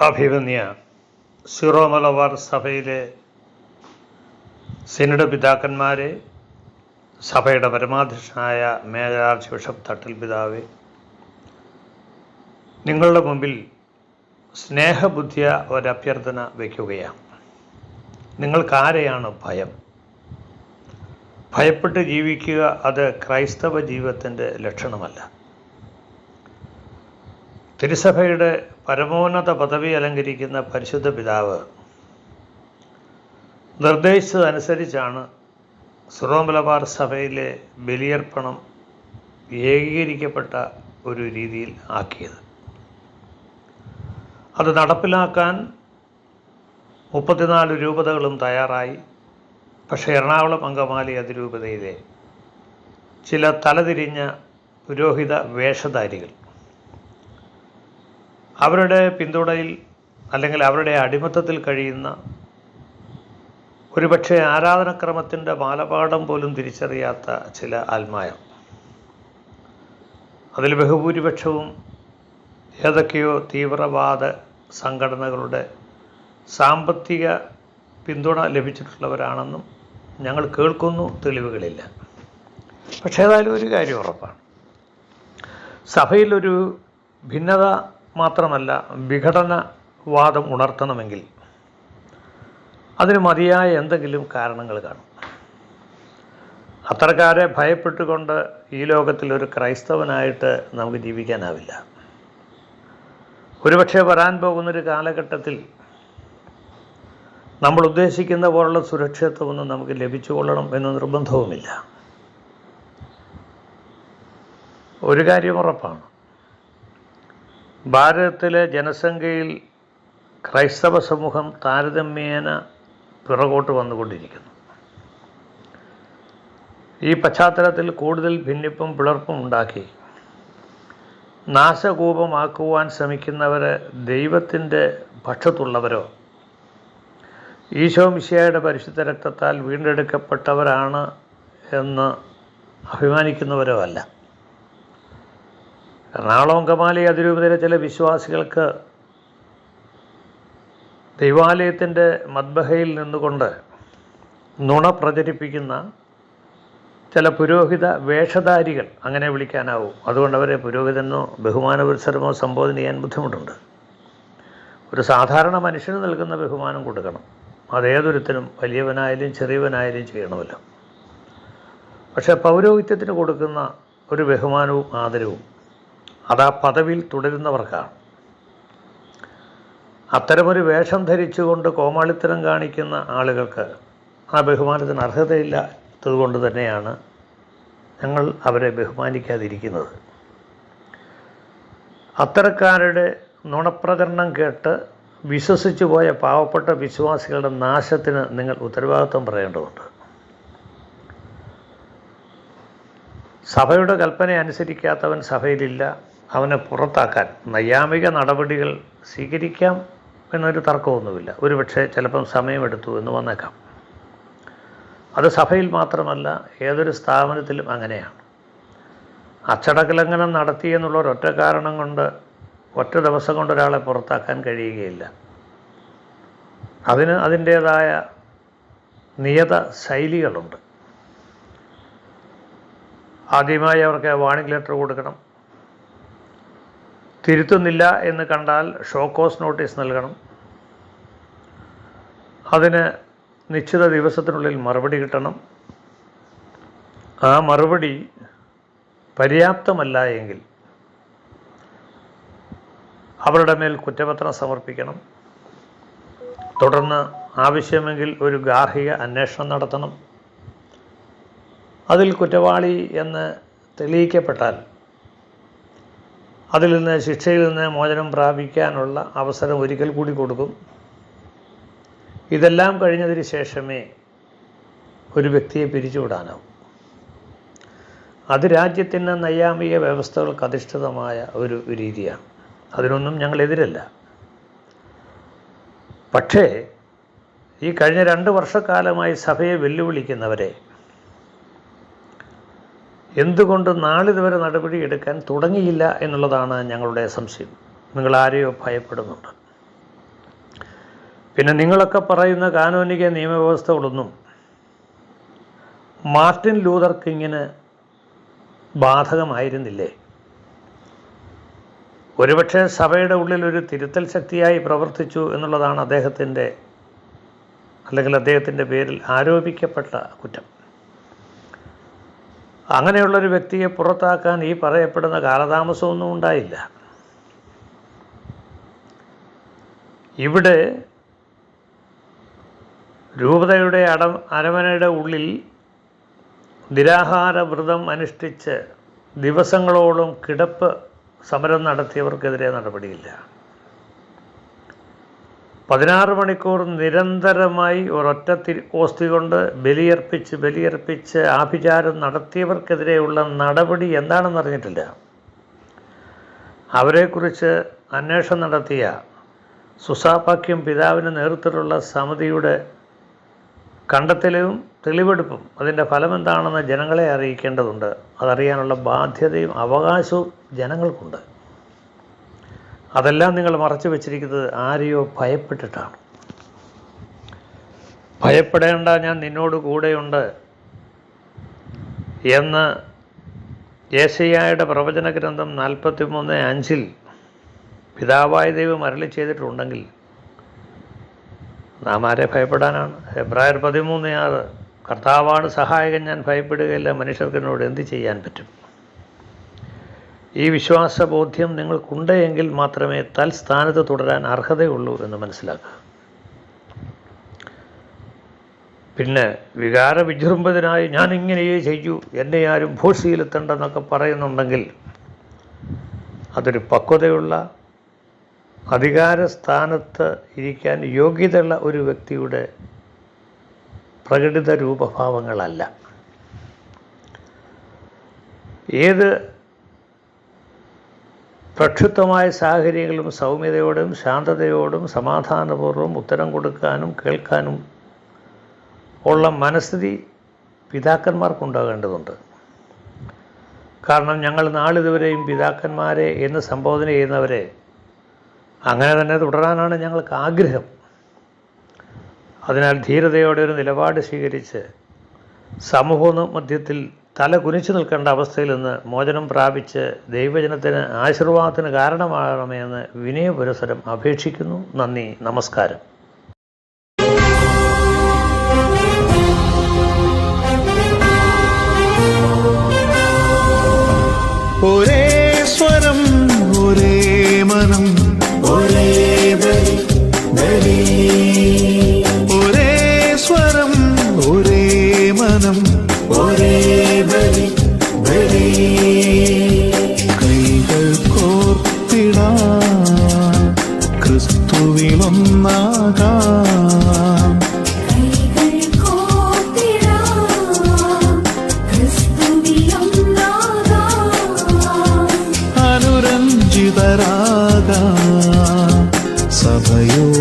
അഭിമന്യ Syro Malabar സഭയിലെ synod പിതാക്കന്മാരെ സഭയുടെ പരമാധ്യക്ഷനായ മേജർ ബിഷപ്പ് തട്ടിൽ പിതാവെ നിങ്ങളുടെ മുമ്പിൽ സ്നേഹബുദ്ധിയ ഒരഭ്യർത്ഥന വയ്ക്കുകയാണ്. നിങ്ങൾക്കാരെയാണ് ഭയം? ഭയപ്പെട്ട് ജീവിക്കുക അത് ക്രൈസ്തവ ജീവിതത്തിന്റെ ലക്ഷണമല്ല. തിരുസഭയുടെ പരമോന്നത പദവി അലങ്കരിക്കുന്ന പരിശുദ്ധ പിതാവ് നിർദ്ദേശിച്ചതനുസരിച്ചാണ് സുറോമലബാർ സഭയിലെ ബലിയർപ്പണം ഏകീകരിക്കപ്പെട്ട ഒരു രീതിയിൽ ആക്കിയത്. അത് നടപ്പിലാക്കാൻ മുപ്പത്തിനാല് രൂപതകളും തയ്യാറായി. പക്ഷേ എറണാകുളം അങ്കമാലി അതിരൂപതയിലെ ചില തലതിരിഞ്ഞ പുരോഹിത വേഷധാരികൾ അവരുടെ പിന്തുണയിൽ അല്ലെങ്കിൽ അവരുടെ അടിമത്തത്തിൽ കഴിയുന്ന ഒരുപക്ഷെ ആരാധനക്രമത്തിന്റെ ബാലപാഠം പോലും തിരിച്ചറിയാത്ത ചില ആത്മായം അതിൽ ബഹുഭൂരിപക്ഷവും ഏതൊക്കെയോ തീവ്രവാദ സംഘടനകളുടെ സാമ്പത്തിക പിന്തുണ ലഭിച്ചിട്ടുള്ളവരാണെന്നും ഞങ്ങൾ കേൾക്കുന്നു തെളിവുകളില്ല. പക്ഷേ ഏതായാലും ഒരു കാര്യം ഉറപ്പാണ്. സഭയിലൊരു ഭിന്നത മാത്രമല്ല വിഘടനവാദം ഉണർത്തണമെങ്കിൽ അതിന് മതിയായ എന്തെങ്കിലും കാരണങ്ങൾ കാണും. അത്തരക്കാരെ ഭയപ്പെട്ടുകൊണ്ട് ഈ ലോകത്തിൽ ഒരു ക്രൈസ്തവനായിട്ട് നമുക്ക് ജീവിക്കാനാവില്ല. ഒരുപക്ഷെ വരാൻ പോകുന്നൊരു കാലഘട്ടത്തിൽ നമ്മൾ ഉദ്ദേശിക്കുന്ന പോലുള്ള സുരക്ഷിതത്വമൊന്നും നമുക്ക് ലഭിച്ചുകൊള്ളണം എന്ന നിർബന്ധവുമില്ല. ഒരു കാര്യം ഉറപ്പാണ്. ഭാരതത്തിലെ ജനസംഖ്യയിൽ ക്രൈസ്തവ സമൂഹം താരതമ്യേന പിറകോട്ട് വന്നുകൊണ്ടിരിക്കുന്നു. ഈ പശ്ചാത്തലത്തിൽ കൂടുതൽ ഭിന്നിപ്പും പിളർപ്പും ഉണ്ടാക്കി നാശകൂപമാക്കുവാൻ ശ്രമിക്കുന്നവരെ ദൈവത്തിന്റെ പക്ഷത്തുള്ളവരോ? ഈശോ മിശിയായുടെ പരിശുദ്ധ രക്തത്താൽ വീണ്ടെടുക്കപ്പെട്ടവരാണ് എന്ന് അഭിമാനിക്കുന്നവരോ അല്ല. എറണാകുളം കമാലി അതിരൂപതയിലെ ചില വിശ്വാസികൾക്ക് ദൈവാലയത്തിന്റെ മദ്ബഹയിൽ നിന്നുകൊണ്ട് നുണ പ്രചരിപ്പിക്കുന്ന ചില പുരോഹിത വേഷധാരികൾ അങ്ങനെ വിളിക്കാനാവും. അതുകൊണ്ട് അവരെ പുരോഹിതനോ ബഹുമാനപുരസരമോ സംബോധന ചെയ്യാൻ ബുദ്ധിമുട്ടുണ്ട്. ഒരു സാധാരണ മനുഷ്യന് നൽകുന്ന ബഹുമാനം കൊടുക്കണം. അതേതൊരുത്തിനും വലിയവനായാലും ചെറിയവനായാലും ചെയ്യണമല്ലോ. പക്ഷേ പൗരോഹിത്യത്തിന് കൊടുക്കുന്ന ഒരു ബഹുമാനവും ആദരവും അത് ആ പദവിയിൽ തുടരുന്നവർക്കാണ്. അത്തരമൊരു വേഷം ധരിച്ചുകൊണ്ട് കോമാളിത്തരം കാണിക്കുന്ന ആളുകൾക്ക് ആ ബഹുമാനത്തിന് അർഹതയില്ലാത്തതുകൊണ്ട് തന്നെയാണ് ഞങ്ങൾ അവരെ ബഹുമാനിക്കാതിരിക്കുന്നത്. അത്തരക്കാരുടെ നുണപ്രകരണം കേട്ട് വിശ്വസിച്ചു പോയ പാവപ്പെട്ട വിശ്വാസികളുടെ നാശത്തിന് നിങ്ങൾ ഉത്തരവാദിത്വം പറയേണ്ടതുണ്ട്. സഭയുടെ കൽപ്പന അനുസരിക്കാത്തവൻ സഭയിലില്ല. അവനെ പുറത്താക്കാൻ നൈയാമിക നടപടികൾ സ്വീകരിക്കാം എന്നൊരു തർക്കമൊന്നുമില്ല. ഒരുപക്ഷെ ചിലപ്പം സമയമെടുത്തു എന്ന് വന്നേക്കാം. അത് സഭയിൽ മാത്രമല്ല ഏതൊരു സ്ഥാപനത്തിലും അങ്ങനെയാണ്. അച്ചടക്കലംഘനം നടത്തി എന്നുള്ള ഒരൊറ്റ കാരണം കൊണ്ട് ഒറ്റ ദിവസം കൊണ്ട് ഒരാളെ പുറത്താക്കാൻ കഴിയുകയില്ല. അതിന് അതിന്റേതായ നിയത ശൈലികളുണ്ട്. ആദ്യമായി അവർക്ക് വാണിംഗ് ലെറ്റർ കൊടുക്കണം. തിരുത്തുന്നില്ല എന്ന് കണ്ടാൽ ഷോക്കോസ് നോട്ടീസ് നൽകണം. അതിന് നിശ്ചിത ദിവസത്തിനുള്ളിൽ മറുപടി കിട്ടണം. ആ മറുപടി പര്യാപ്തമല്ല എങ്കിൽ അവരുടെ മേൽ കുറ്റപത്രം സമർപ്പിക്കണം. തുടർന്ന് ആവശ്യമെങ്കിൽ ഒരു ഗാർഹിക അന്വേഷണം നടത്തണം. അതിൽ കുറ്റവാളി എന്ന് തെളിയിക്കപ്പെട്ടാൽ അതിൽ നിന്ന് ശിക്ഷയിൽ നിന്ന് മോചനം പ്രാപിക്കാനുള്ള അവസരം ഒരിക്കൽ കൂടി കൊടുക്കും. ഇതെല്ലാം കഴിഞ്ഞതിന് ശേഷമേ ഒരു വ്യക്തിയെ പിരിച്ചുവിടാനാവും. അത് രാജ്യത്തിന്റെ നൈയാമിക വ്യവസ്ഥകൾക്ക് അധിഷ്ഠിതമായ ഒരു രീതിയാണ്. അതിനൊന്നും ഞങ്ങൾ എതിരല്ല. പക്ഷേ ഈ കഴിഞ്ഞ രണ്ട് വർഷക്കാലമായി സഭയെ വെല്ലുവിളിക്കുന്നവരെ എന്തുകൊണ്ട് നാളിതുവരെ നടപടി എടുക്കാൻ തുടങ്ങിയില്ല എന്നുള്ളതാണ് ഞങ്ങളുടെ സംശയം. നിങ്ങൾ ആരെയോ ഭയപ്പെടുന്നുണ്ട്. പിന്നെ നിങ്ങളൊക്കെ പറയുന്ന കാനോനിക നിയമവ്യവസ്ഥകളൊന്നും മാർട്ടിൻ ലൂതർ കിങ്ങിന് ബാധകമായിരുന്നില്ലേ? ഒരുപക്ഷെ സഭയുടെ ഉള്ളിൽ ഒരു തിരുത്തൽ ശക്തിയായി പ്രവർത്തിച്ചു എന്നുള്ളതാണ് അദ്ദേഹത്തിന്റെ അല്ലെങ്കിൽ അദ്ദേഹത്തിന്റെ പേരിൽ ആരോപിക്കപ്പെട്ട കുറ്റം. അങ്ങനെയുള്ളൊരു വ്യക്തിയെ പുറത്താക്കാൻ ഈ പറയപ്പെടുന്ന കാലതാമസമൊന്നും ഉണ്ടായില്ല. ഇവിടെ രൂപതയുടെ അട അരമനയുടെ ഉള്ളിൽ നിരാഹാര വ്രതം അനുഷ്ഠിച്ച് ദിവസങ്ങളോളം കിടപ്പ് സമരം നടത്തിയവർക്കെതിരെ നടപടിയില്ല. പതിനാറ് മണിക്കൂർ നിരന്തരമായി ഒരൊറ്റ തിരി ഓസ്തി കൊണ്ട് ബലിയർപ്പിച്ച് ബലിയർപ്പിച്ച് ആഭിചാരം നടത്തിയവർക്കെതിരെയുള്ള നടപടി എന്താണെന്ന് അറിഞ്ഞിട്ടില്ല. അവരെക്കുറിച്ച് അന്വേഷണം നടത്തിയ സുസാപാക്യം പിതാവിന് നേതൃത്വത്തിലുള്ള സമിതിയുടെ കണ്ടെത്തലും തെളിവെടുപ്പും അതിന്റെ ഫലം എന്താണെന്ന് ജനങ്ങളെ അറിയിക്കേണ്ടതുണ്ട്. അതറിയാനുള്ള ബാധ്യതയും അവകാശവും ജനങ്ങൾക്കുണ്ട്. അതെല്ലാം നിങ്ങൾ മറച്ചു വെച്ചിരിക്കുന്നത് ആരെയോ ഭയപ്പെട്ടിട്ടാണ്. ഭയപ്പെടേണ്ട ഞാൻ നിന്നോട് കൂടെയുണ്ട് എന്ന് യേശയ്യായുടെ പ്രവചന ഗ്രന്ഥം നാൽപ്പത്തി മൂന്ന് അഞ്ചിൽ പിതാവായ ദൈവം അരളി ചെയ്തിട്ടുണ്ടെങ്കിൽ നാം ആരെ ഭയപ്പെടാനാണ്? ഹെബ്രായർ പതിമൂന്ന് ആറ് കർത്താവാണ് സഹായകൻ ഞാൻ ഭയപ്പെടുകയില്ല മനുഷ്യർക്ക് എന്നോട് എന്ത് ചെയ്യാൻ പറ്റും? ഈ വിശ്വാസബോധ്യം നിങ്ങൾക്കുണ്ട് എങ്കിൽ മാത്രമേ തൽസ്ഥാനത്ത് തുടരാൻ അർഹതയുള്ളൂ എന്ന് മനസ്സിലാക്കുക. പിന്നെ വികാര വിജൃംഭതനായി ഞാൻ ഇങ്ങനെയേ ചെയ്യൂ എന്നെ ആരും ഭൂഷിയിലെത്തണ്ടെന്നൊക്കെ പറയുന്നുണ്ടെങ്കിൽ അതൊരു പക്വതയുള്ള അധികാര സ്ഥാനത്ത് ഇരിക്കാൻ യോഗ്യതയുള്ള ഒരു വ്യക്തിയുടെ പ്രകടിത രൂപഭാവങ്ങളല്ല. ഏത് പ്രക്ഷുബ്ധമായ സാഹചര്യങ്ങളും സൗമ്യതയോടും ശാന്തതയോടും സമാധാനപൂർവം ഉത്തരം കൊടുക്കാനും കേൾക്കാനും ഉള്ള മനസ്ഥിതി പിതാക്കന്മാർക്കുണ്ടാകേണ്ടതുണ്ട്. കാരണം ഞങ്ങൾ നാളിതുവരെയും പിതാക്കന്മാരെ എന്ന് സംബോധന ചെയ്യുന്നവരെ അങ്ങനെ തന്നെ തുടരാനാണ് ഞങ്ങൾക്ക് ആഗ്രഹം. അതിനാൽ ധീരതയോടെ ഒരു നിലപാട് സ്വീകരിച്ച് സമൂഹ മധ്യത്തിൽ തല കുനിച്ചു നിൽക്കേണ്ട അവസ്ഥയിൽ നിന്ന് മോചനം പ്രാപിച്ച് ദൈവജനത്തിന് ആശീർവാദത്തിന് കാരണമാകണമെന്ന് വിനയപുരസരം അപേക്ഷിക്കുന്നു. നന്ദി നമസ്കാരം. ഒരേ ക്രിസ്തുവിലൊന്നാകാം കൈകൾ കോർത്തിടാം ക്രിസ്തുവിലൊന്നാകാം അനുരഞ്ജിതരാകാം സഭയോടൊന്നാകാം